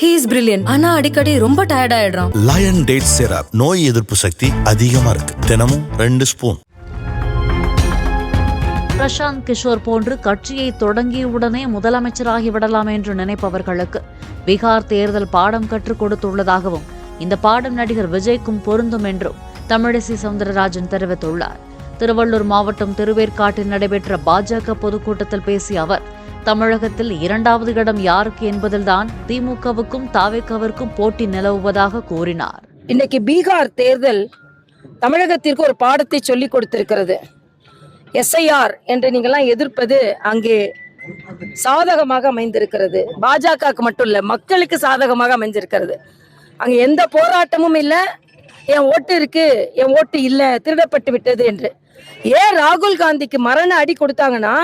He is brilliant ஆனா அடிக்கடி ரொம்ப டயர்ட் ஆயிடுறான். லயன் டேட் சிரப் நோய் எதிர்ப்பு சக்தி அதிகமா இருக்கு. தினமும் ரெண்டு ஸ்பூன் பிரசாந்த் கிஷோர் போன்று கட்சியை தொடங்கியவுடனே முதலமைச்சராகி விடலாம் என்று நினைப்பவர்களுக்கு பீகார் தேர்தல் பாடம் கற்றுக் கொடுத்துள்ளதாகவும் இந்த பாடம் நடிகர் விஜய்க்கும் பொருந்தும் என்றும் தமிழிசை சவுந்தரராஜன் தெரிவித்துள்ளார். திருவள்ளூர் மாவட்டம் திருவேற்காட்டில் நடைபெற்ற பாஜக பொதுக்கூட்டத்தில் பேசிய அவர் தமிழகத்தில் இரண்டாவது இடம் யாருக்கு என்பதில்தான் திமுகவுக்கும் தாவேக்கவிற்கும் போட்டி நிலவுவதாக கூறினார். இன்னைக்கு பீகார் தேர்தல் தமிழகத்திற்கு ஒரு பாடத்தை சொல்லிக் கொடுத்திருக்கிறது. எஸ்ஐஆர் என்று நீங்கள்லாம் எதிர்ப்பது அங்கே சாதகமாக அமைந்திருக்கிறது. பாஜகவுக்கு மட்டும் இல்ல மக்களுக்கு சாதகமாக அமைஞ்சிருக்கிறது அங்க எந்த போராட்டமும் இல்லை என் ஓட்டு இருக்கு என் ஓட்டு இல்ல திருடப்பட்டு விட்டது என்று. ஏன் ராகுல் காந்திக்கு மரண அடி கொடுத்தாங்கன்னா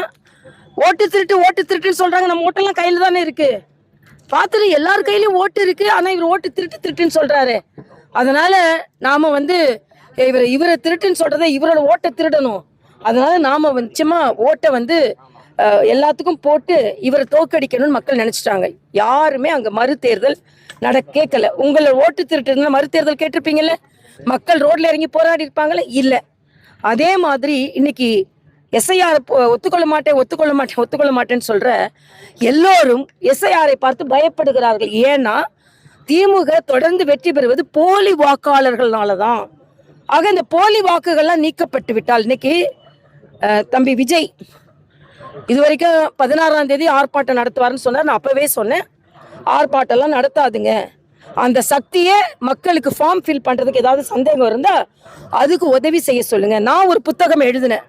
ஓட்டு திருட்டு ஓட்டு திருட்டுன்னு சொல்றாங்க. நம்ம ஓட்டெல்லாம் கையில தானே இருக்கு. பார்த்துட்டு எல்லார் கையிலயும் ஓட்டு இருக்கு. ஆனா இவர் ஓட்டு திருட்டு திருட்டுன்னு சொல்றாரு. அதனால நாம வந்து இவர் இவரை திருட்டுன்னு சொல்றதை இவரோட ஓட்டை திருடணும். அதனால நாம வந்து நிச்சயமா ஓட்டை வந்து எல்லாத்துக்கும் போட்டு இவரை தோக்கடிக்கணும்னு மக்கள் நினைச்சிட்டாங்க. யாருமே அங்க மறு தேர்தல் நட கேட்கல. உங்களை ஓட்டு திருட்டு மறு தேர்தல் கேட்டிருப்பீங்கல்ல? மக்கள் ரோட்ல இறங்கி போராடி இருப்பாங்கல்ல இல்ல. அதே மாதிரி இன்னைக்கு எஸ்ஐஆர் ஒத்துக்கொள்ள மாட்டேன் ஒத்துக்கொள்ள மாட்டேன் ஒத்துக்கொள்ள மாட்டேன்னு சொல்ற எல்லோரும் எஸ்ஐஆரை பார்த்து பயப்படுகிறார்கள். ஏன்னா திமுக தொடர்ந்து வெற்றி பெறுவது போலி வாக்காளர்கள்னால தான் ஆக இந்த போலி வாக்குகள்லாம் நீக்கப்பட்டு விட்டால் இன்னைக்கு தம்பி விஜய் இது வரைக்கும் பதினாறாம் தேதி ஆர்ப்பாட்டம் நடத்துவாருன்னு சொன்னார். நான் அப்பவே சொன்னேன். ஆர்ப்பாட்டம்லாம் நடத்தாதுங்க. அந்த சக்தியே மக்களுக்கு ஃபார்ம் ஃபில் பண்றதுக்கு ஏதாவது சந்தேகம் இருந்தா அதுக்கு உதவி செய்ய சொல்லுங்க. நான் ஒரு புத்தகம் எழுதினேன்.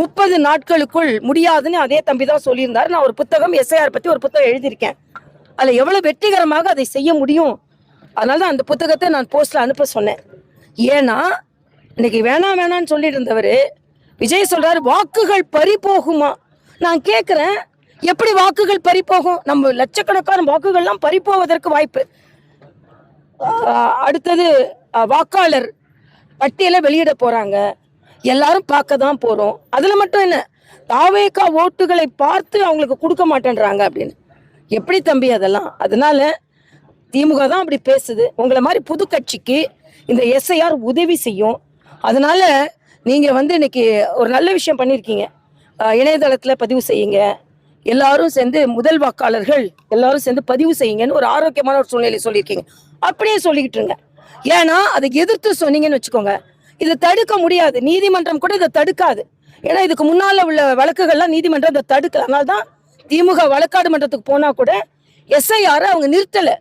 முப்பது நாட்களுக்குள் முடியாதுன்னு அதே தம்பி தான் சொல்லியிருந்தார். நான் ஒரு புத்தகம் எஸ்ஐஆர் பற்றி ஒரு புத்தகம் எழுதியிருக்கேன். அதில் எவ்வளோ வெற்றிகரமாக அதை செய்ய முடியும்? அதனால தான் அந்த புத்தகத்தை நான் போஸ்ட்டில் அனுப்ப சொன்னேன். ஏன்னா இன்னைக்கு வேணாம் வேணாம்னு சொல்லிட்டு இருந்தவர் விஜய் சொல்கிறாரு வாக்குகள் பறி போகுமா? நான் கேட்குறேன் எப்படி வாக்குகள் பறி போகும்? நம்ம லட்சக்கணக்கான வாக்குகள்லாம் பறி போவதற்கு வாய்ப்பு. அடுத்தது வாக்காளர் பட்டியலை வெளியிட போகிறாங்க எல்லாரும் பார்க்க தான் போகிறோம் அதில் மட்டும் என்ன? தாவேக்கா ஓட்டுகளை பார்த்து அவங்களுக்கு கொடுக்க மாட்டேன்றாங்க அப்படின்னு. எப்படி தம்பி அதெல்லாம்? அதனால திமுக தான் அப்படி பேசுது. உங்களை மாதிரி புது கட்சிக்கு இந்த எஸ்ஐஆர் உதவி செய்யும். அதனால நீங்கள் வந்து இன்னைக்கு ஒரு நல்ல விஷயம் பண்ணியிருக்கீங்க இணையதளத்தில் பதிவு செய்யுங்க. எல்லாரும் சேர்ந்து முதல் வாக்காளர்கள் எல்லாரும் சேர்ந்து பதிவு செய்யுங்கன்னு ஒரு ஆரோக்கியமான ஒரு சூழ்நிலை சொல்லியிருக்கீங்க. அப்படியே சொல்லிக்கிட்டுருங்க ஏன்னா அதை எதிர்த்து சொன்னீங்கன்னு வச்சுக்கோங்க. இதை தடுக்க முடியாது. நீதிமன்றம் கூட இதை தடுக்காது. ஏன்னா இதுக்கு முன்னால உள்ள வழக்குகள்லாம் நீதிமன்றம் இதை தடுக்கல. அதனால தான் திமுக வழக்காடு மன்றத்துக்கு போனா கூட எஸ்ஐஆர் அவங்க நிறுத்தலை.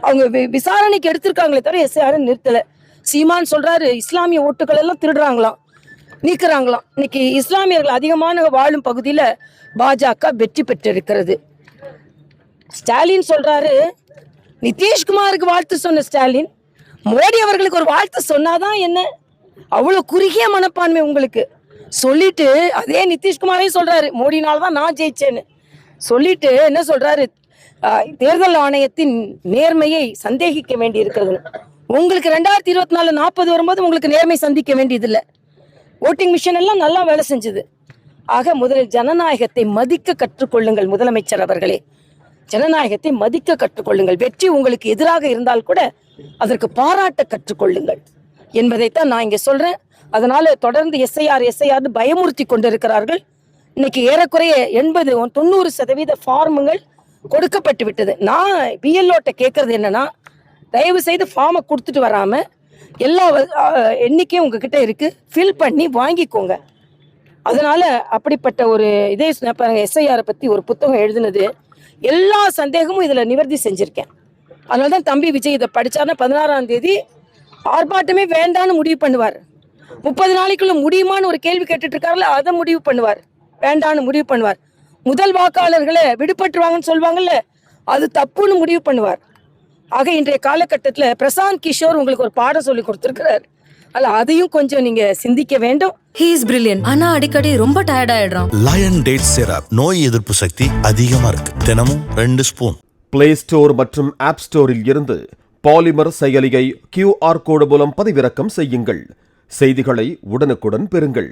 அவங்க வி- விசாரணைக்கு எடுத்திருக்காங்களே தவிர எஸ்ஐஆர் நிறுத்தலை. சீமான் சொல்றாரு இஸ்லாமிய ஓட்டுகள் எல்லாம் திருடுறாங்களாம் நீக்கிறாங்களாம். இன்னைக்கு இஸ்லாமியர்கள் அதிகமான வாழும் பகுதியில பாஜக வெற்றி பெற்றிருக்கிறது. ஸ்டாலின் சொல்றாரு நிதிஷ்குமாருக்கு வாழ்த்து சொன்ன ஸ்டாலின் மோடி அவர்களுக்கு ஒரு வாழ்த்து சொன்னாதான் என்ன? அவ்வளவு குறுகிய மனப்பான்மை உங்களுக்கு. சொல்லிட்டு அதே நிதிஷ்குமாரே சொல்றாரு. மோடினால தான் நான் ஜெயிச்சேன்னு. சொல்லிட்டு என்ன சொல்றாரு? தேர்தல் ஆணையத்தின் நேர்மையை சந்தேகிக்க வேண்டி இருக்கிறது உங்களுக்கு ரெண்டாயிரத்தி இருபத்தி நாலு நாற்பது வரும்போது உங்களுக்கு நேர்மை சந்திக்க வேண்டியதில்லை. ஓட்டிங் மிஷின் எல்லாம் நல்லா வேலை செஞ்சது. ஆக முதலில் ஜனநாயகத்தை மதிக்க கற்றுக்கொள்ளுங்கள் முதலமைச்சர் அவர்களே. ஜனநாயகத்தை மதிக்க கற்றுக்கொள்ளுங்கள். வெற்றி உங்களுக்கு எதிராக இருந்தால் கூட அதற்கு பாராட்ட கற்றுக்கொள்ளுங்கள். என்பதைத்தான் நான் இங்க சொல்றேன். அதனால தொடர்ந்து எஸ்ஐஆர் எஸ்ஐஆர் பயமுறுத்தி கொண்டிருக்கிறார்கள். இன்னைக்கு ஏறக்குறைய எண்பது தொண்ணூறு சதவீத ஃபார்முகள் கொடுக்கப்பட்டு விட்டது. நான் பிஎல்ஓட்ட கேட்கறது என்னன்னா தயவு செய்து ஃபார்மை கொடுத்துட்டு வராம எல்லா எண்ணிக்கையும் உங்ககிட்ட இருக்கு. ஃபில் பண்ணி வாங்கிக்கோங்க. அதனால அப்படிப்பட்ட ஒரு இதே எஸ்ஐஆரை பத்தி ஒரு புத்தகம் எழுதினது. எல்லா சந்தேகமும் இதில் நிவர்த்தி செஞ்சுருக்கேன். அதனால தான் தம்பி விஜய் இதை படிச்சாருன்னா பதினாறாம் தேதி ஆர்ப்பாட்டமே வேண்டான்னு முடிவு பண்ணுவார். முப்பது நாளைக்குள்ள முடியுமான்னு ஒரு கேள்வி கேட்டுட்டு இருக்காருல்ல அதை முடிவு பண்ணுவார். வேண்டான்னு முடிவு பண்ணுவார். முதல் வாக்காளர்களை விடுபட்டுருவாங்கன்னு சொல்லுவாங்கல்ல அது தப்புன்னு முடிவு பண்ணுவார். ஆக இன்றைய காலகட்டத்தில் பிரசாந்த் கிஷோர் உங்களுக்கு ஒரு பாடம் சொல்லி கொடுத்துருக்கிறார். அல்ல அதையும் கொஞ்சம் நீங்க சிந்திக்க வேண்டும். ஹீ இஸ் பிரில்லியன் ஆனா அடிக்கடி ரொம்ப டயர்ட் ஆயிடுறான். லயன் டேட் சிரப் நோய் எதிர்ப்பு சக்தி அதிகமா இருக்கு. தினமும் ரெண்டு ஸ்பூன் பிளே ஸ்டோர் மற்றும் ஆப் ஸ்டோரில் இருந்து பாலிமர் செயலியை கியூஆர் கோடு மூலம் பதிவிறக்கம் செய்யுங்கள். செய்திகளை உடனுக்குடன் பெறுங்கள்.